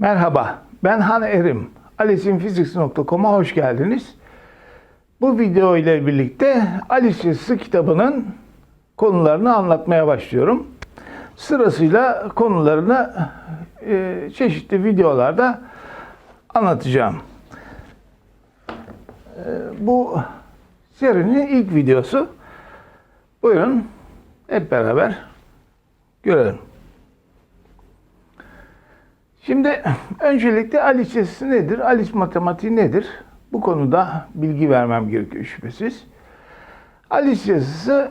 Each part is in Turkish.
Merhaba, ben Han Erim. AliceInPhysics.com'a hoş geldiniz. Bu video ile birlikte Alice yazısı kitabının konularını anlatmaya başlıyorum. Sırasıyla konularını e, çeşitli videolarda anlatacağım. E, bu serinin ilk videosu. Buyurun hep beraber görelim. Şimdi öncelikle Alice yazısı nedir? Alice matematiği nedir? Bu konuda bilgi vermem gerekiyor şüphesiz. Alice yazısı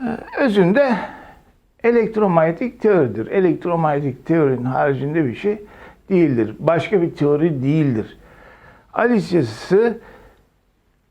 e, özünde elektromanyetik teoridir. Elektromanyetik teorinin haricinde bir şey değildir. Başka bir teori değildir. Alice yazısı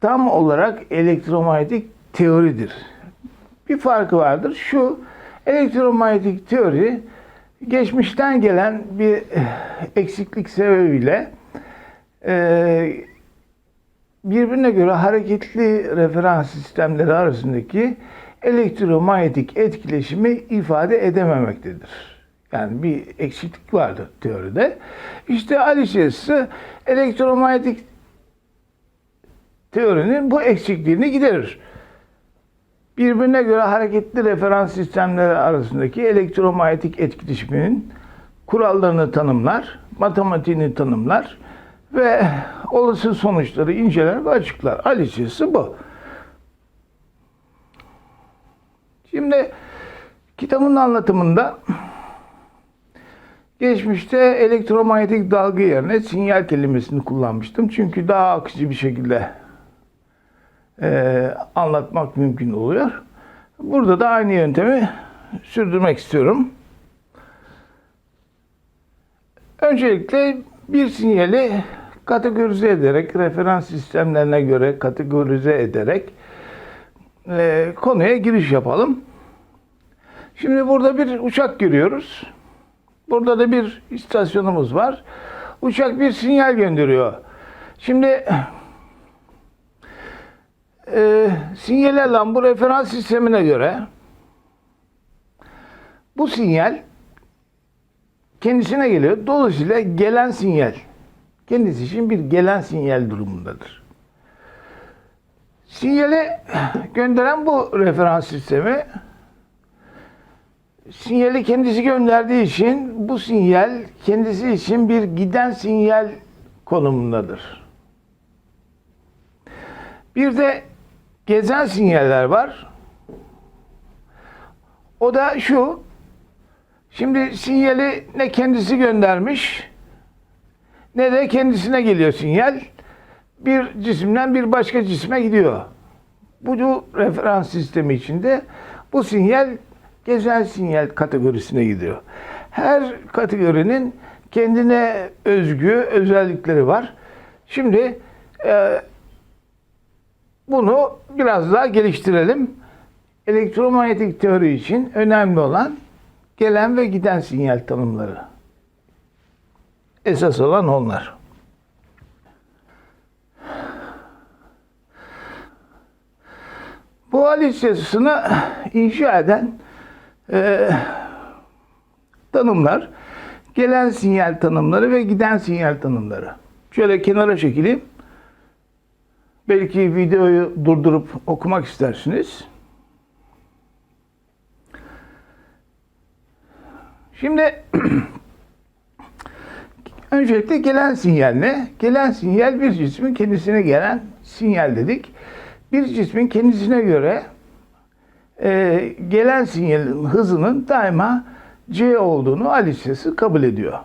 tam olarak elektromanyetik teoridir. Bir farkı vardır. Şu elektromanyetik teori geçmişten gelen bir eh, eksiklik sebebiyle eh, birbirine göre hareketli referans sistemleri arasındaki elektromanyetik etkileşimi ifade edememektedir. Yani bir eksiklik vardı teoride. İşte yazısı elektromanyetik teorinin bu eksikliğini giderir birbirine göre hareketli referans sistemleri arasındaki elektromanyetik etkileşiminin kurallarını tanımlar, matematiğini tanımlar ve olası sonuçları inceler ve açıklar. Alice'si bu. Şimdi kitabın anlatımında geçmişte elektromanyetik dalga yerine sinyal kelimesini kullanmıştım. Çünkü daha akıcı bir şekilde e, anlatmak mümkün oluyor. Burada da aynı yöntemi sürdürmek istiyorum. Öncelikle bir sinyali kategorize ederek, referans sistemlerine göre kategorize ederek e, konuya giriş yapalım. Şimdi burada bir uçak görüyoruz. Burada da bir istasyonumuz var. Uçak bir sinyal gönderiyor. Şimdi e, sinyal alan bu referans sistemine göre bu sinyal kendisine geliyor. Dolayısıyla gelen sinyal kendisi için bir gelen sinyal durumundadır. Sinyali gönderen bu referans sistemi sinyali kendisi gönderdiği için bu sinyal kendisi için bir giden sinyal konumundadır. Bir de gezen sinyaller var. O da şu. Şimdi sinyali ne kendisi göndermiş ne de kendisine geliyor sinyal. Bir cisimden bir başka cisme gidiyor. Bu referans sistemi içinde bu sinyal gezen sinyal kategorisine gidiyor. Her kategorinin kendine özgü özellikleri var. Şimdi e, bunu biraz daha geliştirelim. Elektromanyetik teori için önemli olan gelen ve giden sinyal tanımları. Esas olan onlar. Bu Alice inşa eden e, tanımlar, gelen sinyal tanımları ve giden sinyal tanımları. Şöyle kenara çekileyim. Belki videoyu durdurup okumak istersiniz. Şimdi öncelikle gelen sinyal ne? Gelen sinyal bir cismin kendisine gelen sinyal dedik. Bir cismin kendisine göre e, gelen sinyalin hızının daima c olduğunu Alice'si kabul ediyor.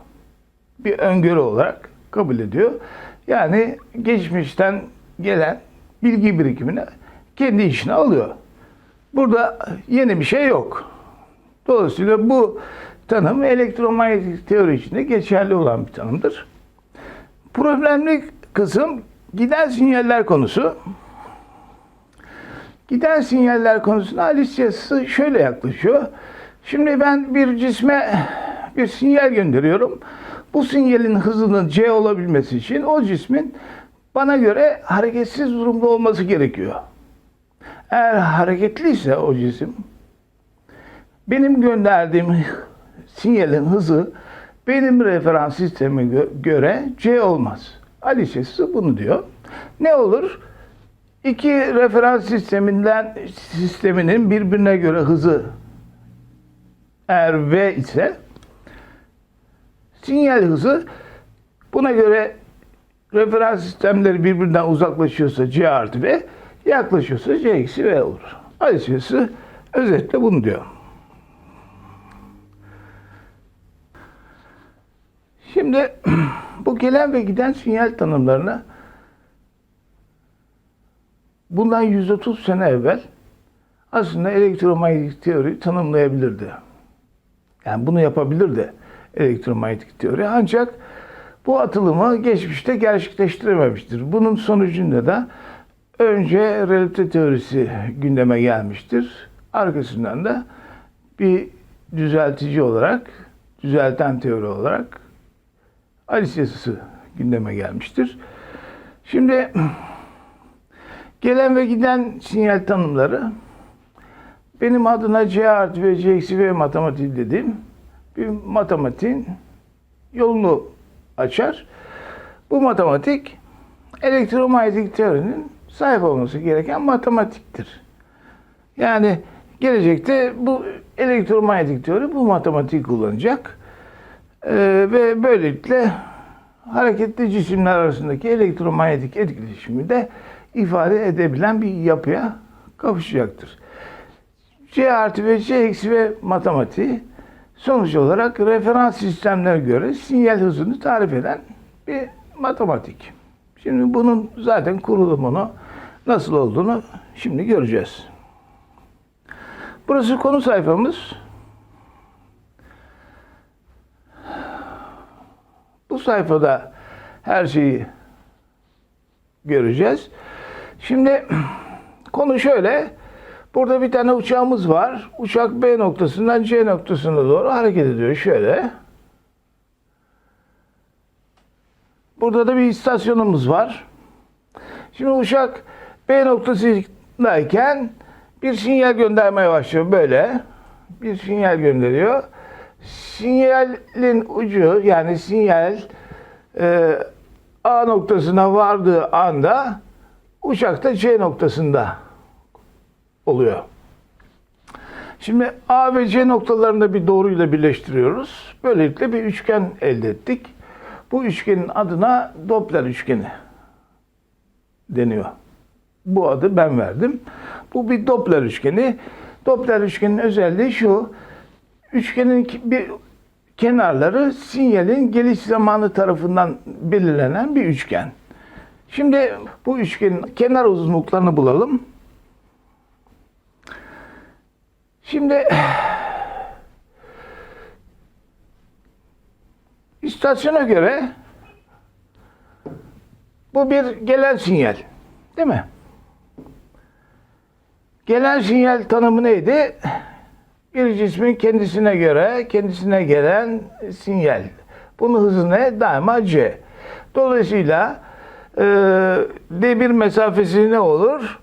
Bir öngörü olarak kabul ediyor. Yani geçmişten gelen bilgi birikimini kendi işine alıyor. Burada yeni bir şey yok. Dolayısıyla bu tanım elektromanyetik teori içinde geçerli olan bir tanımdır. Problemli kısım giden sinyaller konusu. Giden sinyaller konusuna Alice yazısı şöyle yaklaşıyor. Şimdi ben bir cisme bir sinyal gönderiyorum. Bu sinyalin hızının c olabilmesi için o cismin bana göre hareketsiz durumda olması gerekiyor. Eğer hareketliyse o cisim benim gönderdiğim sinyalin hızı Benim referans sisteme gö- göre C olmaz. Aliçesi bunu diyor. Ne olur? İki referans sisteminden sisteminin birbirine göre hızı eğer V ise sinyal hızı buna göre referans sistemleri birbirinden uzaklaşıyorsa C artı V, yaklaşıyorsa C eksi V olur. Aliçesi özetle bunu diyor. Şimdi bu gelen ve giden sinyal tanımlarını bundan 130 sene evvel aslında elektromanyetik teori tanımlayabilirdi. Yani bunu yapabilirdi elektromanyetik teori. Ancak bu atılımı geçmişte gerçekleştirememiştir. Bunun sonucunda da önce realite teorisi gündeme gelmiştir. Arkasından da bir düzeltici olarak, düzelten teori olarak Alice gündeme gelmiştir. Şimdi gelen ve giden sinyal tanımları benim adına C artı ve C eksi V matematiği dediğim bir matematiğin yolunu açar. Bu matematik elektromanyetik teorinin sahip olması gereken matematiktir. Yani gelecekte bu elektromanyetik teori bu matematiği kullanacak. Ee, ve böylelikle hareketli cisimler arasındaki elektromanyetik etkileşimi de ifade edebilen bir yapıya kavuşacaktır. C artı ve C eksi ve matematiği sonuç olarak referans sistemlerine göre sinyal hızını tarif eden bir matematik. Şimdi bunun zaten kurulumunu nasıl olduğunu şimdi göreceğiz. Burası konu sayfamız. Bu sayfada her şeyi göreceğiz. Şimdi konu şöyle. Burada bir tane uçağımız var. Uçak B noktasından C noktasına doğru hareket ediyor. Şöyle. Burada da bir istasyonumuz var. Şimdi uçak B noktasındayken bir sinyal göndermeye başlıyor böyle. Bir sinyal gönderiyor. Sinyalin ucu yani sinyal e, A noktasına vardığı anda uçak da C noktasında oluyor. Şimdi A ve C noktalarını bir doğruyla birleştiriyoruz. Böylelikle bir üçgen elde ettik. Bu üçgenin adına Doppler üçgeni deniyor. Bu adı ben verdim. Bu bir Doppler üçgeni. Doppler üçgenin özelliği şu. Üçgenin bir kenarları sinyalin geliş zamanı tarafından belirlenen bir üçgen. Şimdi bu üçgenin kenar uzunluklarını bulalım. Şimdi istasyona göre bu bir gelen sinyal. Değil mi? Gelen sinyal tanımı neydi? Bir cismin kendisine göre kendisine gelen sinyal. Bunun hızı ne? Daima c. Dolayısıyla e, D1 mesafesi ne olur?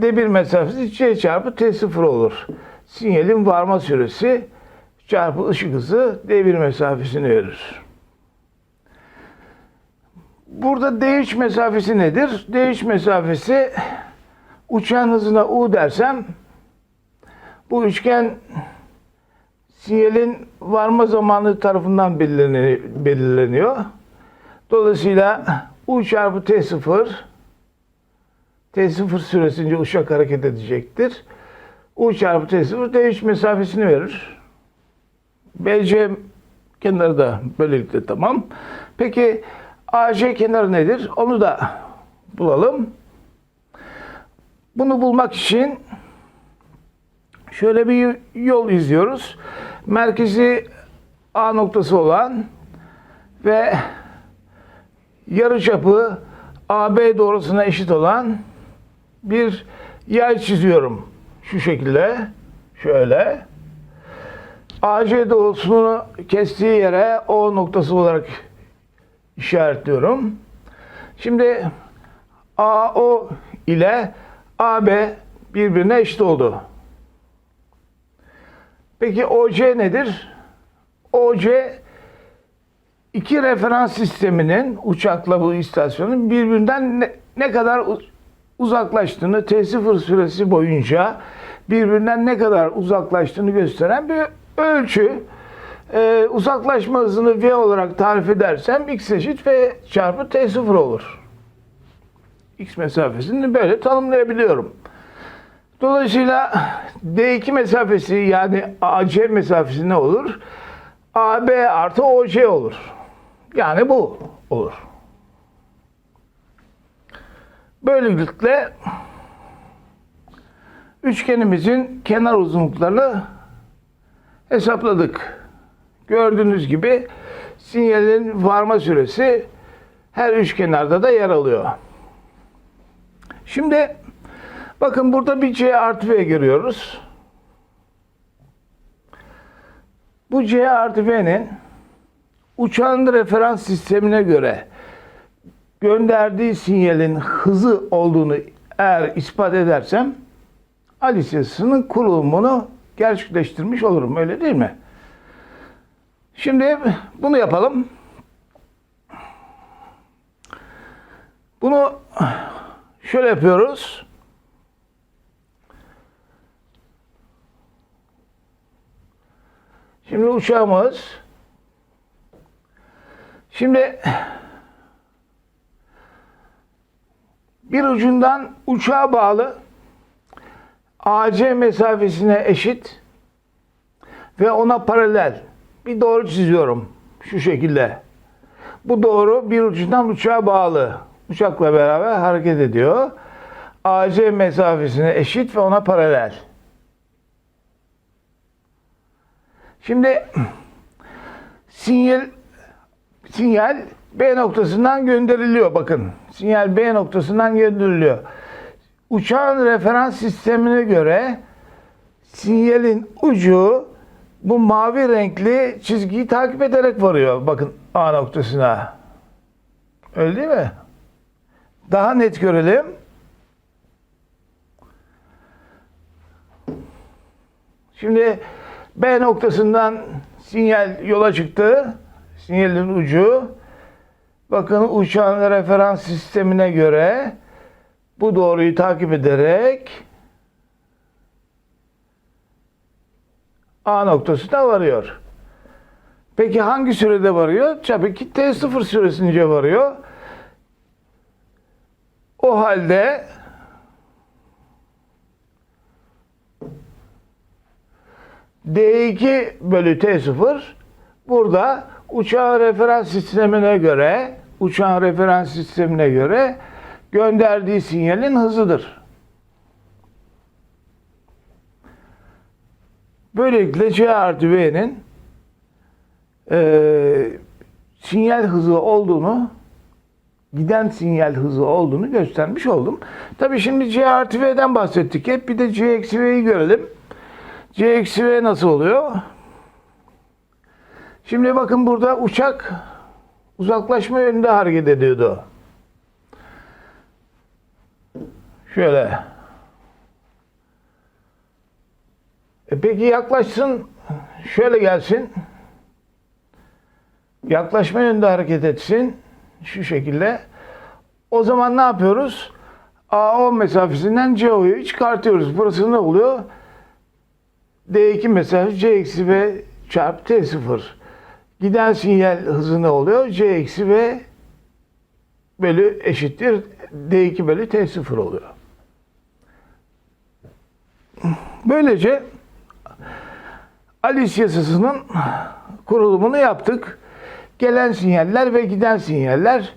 D1 mesafesi c çarpı t0 olur. Sinyalin varma süresi çarpı ışık hızı D1 mesafesini verir. Burada D3 mesafesi nedir? D3 mesafesi uçağın hızına U dersem bu üçgen sinyalin varma zamanı tarafından belirleni- belirleniyor. Dolayısıyla U çarpı T0 T0 süresince uçak hareket edecektir. U çarpı T0 D3 mesafesini verir. BC kenarı da böylelikle tamam. Peki AC kenarı nedir? Onu da bulalım. Bunu bulmak için şöyle bir yol izliyoruz. Merkezi A noktası olan ve yarıçapı AB doğrusuna eşit olan bir yay çiziyorum. Şu şekilde. Şöyle. AC doğrusunu kestiği yere O noktası olarak işaretliyorum. Şimdi AO ile AB birbirine eşit oldu. Peki OC nedir? OC iki referans sisteminin uçakla bu istasyonun birbirinden ne, ne kadar uzaklaştığını T0 süresi boyunca birbirinden ne kadar uzaklaştığını gösteren bir ölçü. Ee, uzaklaşma hızını V olarak tarif edersem x eşit V çarpı T0 olur. X mesafesini böyle tanımlayabiliyorum. Dolayısıyla D2 mesafesi yani AC mesafesi ne olur? AB artı OC olur. Yani bu olur. Böylelikle üçgenimizin kenar uzunluklarını hesapladık. Gördüğünüz gibi sinyalin varma süresi her üç kenarda da yer alıyor. Şimdi bakın burada bir C artı V görüyoruz. Bu C artı V'nin uçağın referans sistemine göre gönderdiği sinyalin hızı olduğunu eğer ispat edersem Alice yazısının kurulumunu gerçekleştirmiş olurum. Öyle değil mi? Şimdi bunu yapalım. Bunu şöyle yapıyoruz. Şimdi uçağımız Şimdi bir ucundan uçağa bağlı AC mesafesine eşit ve ona paralel bir doğru çiziyorum şu şekilde. Bu doğru bir ucundan uçağa bağlı. Uçakla beraber hareket ediyor. AC mesafesine eşit ve ona paralel. Şimdi sinyal sinyal B noktasından gönderiliyor bakın. Sinyal B noktasından gönderiliyor. Uçağın referans sistemine göre sinyalin ucu bu mavi renkli çizgiyi takip ederek varıyor. Bakın A noktasına. Öyle değil mi? Daha net görelim. Şimdi B noktasından sinyal yola çıktı. Sinyalin ucu. Bakın uçağın referans sistemine göre bu doğruyu takip ederek A noktasına varıyor. Peki hangi sürede varıyor? Tabii ki T0 süresince varıyor. O halde D2 bölü T0 burada uçağın referans sistemine göre uçağın referans sistemine göre gönderdiği sinyalin hızıdır. Böylelikle C artı V'nin e, sinyal hızı olduğunu giden sinyal hızı olduğunu göstermiş oldum. Tabii şimdi C artı V'den bahsettik hep. Bir de C eksi V'yi görelim. C eksi V nasıl oluyor? Şimdi bakın burada uçak uzaklaşma yönünde hareket ediyordu. Şöyle. E peki yaklaşsın, şöyle gelsin. Yaklaşma yönünde hareket etsin. Şu şekilde. O zaman ne yapıyoruz? AO mesafesinden CO'yu çıkartıyoruz. Burası ne oluyor? D2 mesafesi C eksi V çarpı T0. Giden sinyal hızı ne oluyor? C eksi V bölü eşittir D2 bölü T0 oluyor. Böylece Alice yasasının kurulumunu yaptık. Gelen sinyaller ve giden sinyaller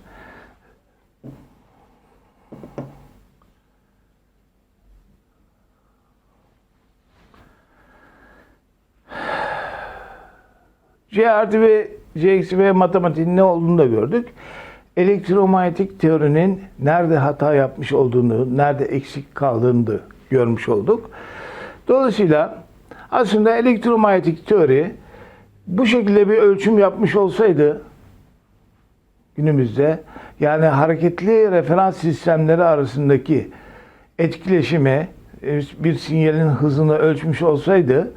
C artı ve C eksi V matematiğin ne olduğunu da gördük. Elektromanyetik teorinin nerede hata yapmış olduğunu, nerede eksik kaldığını da görmüş olduk. Dolayısıyla aslında elektromanyetik teori bu şekilde bir ölçüm yapmış olsaydı günümüzde yani hareketli referans sistemleri arasındaki etkileşimi e, bir sinyalin hızını ölçmüş olsaydı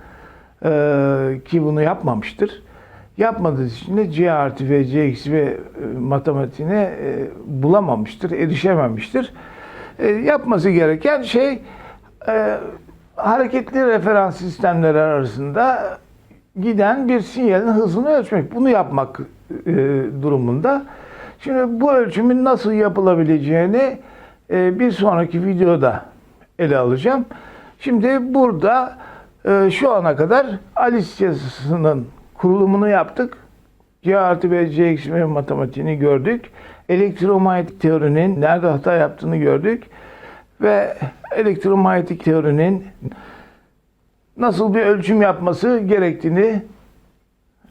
e, ki bunu yapmamıştır. Yapmadığı için de C artı ve C eksi ve matematiğine e, bulamamıştır, erişememiştir. E, yapması gereken şey e, hareketli referans sistemleri arasında giden bir sinyalin hızını ölçmek. Bunu yapmak durumunda. Şimdi bu ölçümün nasıl yapılabileceğini bir sonraki videoda ele alacağım. Şimdi burada şu ana kadar Alice yazısının kurulumunu yaptık. C artı ve C eksi matematiğini gördük. Elektromanyetik teorinin nerede hata yaptığını gördük. Ve elektromanyetik teorinin nasıl bir ölçüm yapması gerektiğini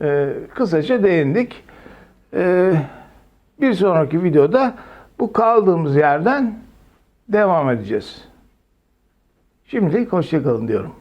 e, kısaca değindik. E, bir sonraki videoda bu kaldığımız yerden devam edeceğiz. Şimdilik hoşçakalın diyorum.